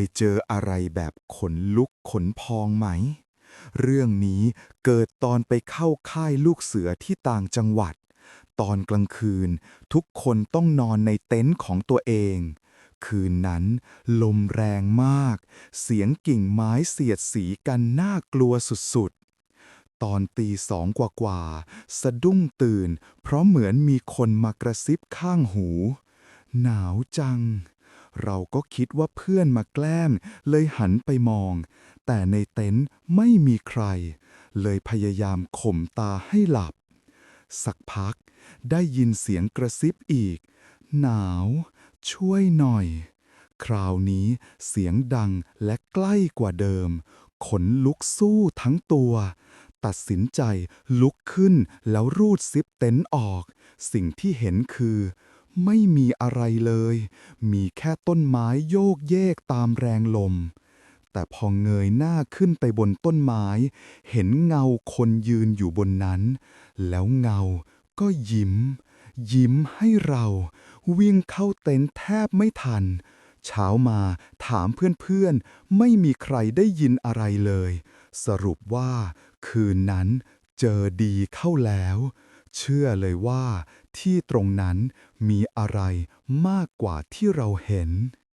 ยเจออะไรแบบขนลุกขนพองไหม เรื่องนี้เกิดตอนไปเข้าค่ายลูกเสือที่ต่างจังหวัด ตอนกลางคืนทุกคนต้องนอนในเต็นท์ของตัวเอง คืนนั้น ลมแรงมาก เสียงกิ่งไม้เสียดสีกันน่ากลัวสุดๆตอนตีสองกว่าๆสะดุ้งตื่น เพราะเหมือนมีคนมากระซิบข้างหู หนาวจัง เราก็คิดว่าเพื่อนมาแกล้ง เลยหันไปมอง แต่ในเต็นท์ไม่มีใคร เลยพยายามข่มตาให้หลับ สักพักได้ยินเสียงกระซิบอีก หนาว ช่วยหน่อย คราวนี้เสียงดังและใกล้กว่าเดิม ขนลุกสู้ทั้งตัว ตัดสินใจลุกขึ้นแล้วรูดซิปเต็นท์ออก สิ่งที่เห็นคือ ไม่มีอะไรเลย มีแค่ต้นไม้โยกเยกตามแรงลม แต่พอเงยหน้าขึ้นไปบนต้นไม้ เห็นเงาคนยืนอยู่บนนั้น แล้วเงาก็ยิ้ม ยิ้มให้เรา วิ่งเข้าเต็นท์แทบไม่ทัน เช้ามาถามเพื่อนๆ ไม่มีใครได้ยินอะไรเลย สรุปว่า คืนนั้นเจอดีเข้าแล้ว เชื่อเลยว่าที่ตรงนั้นมีอะไรมากกว่าที่เราเห็น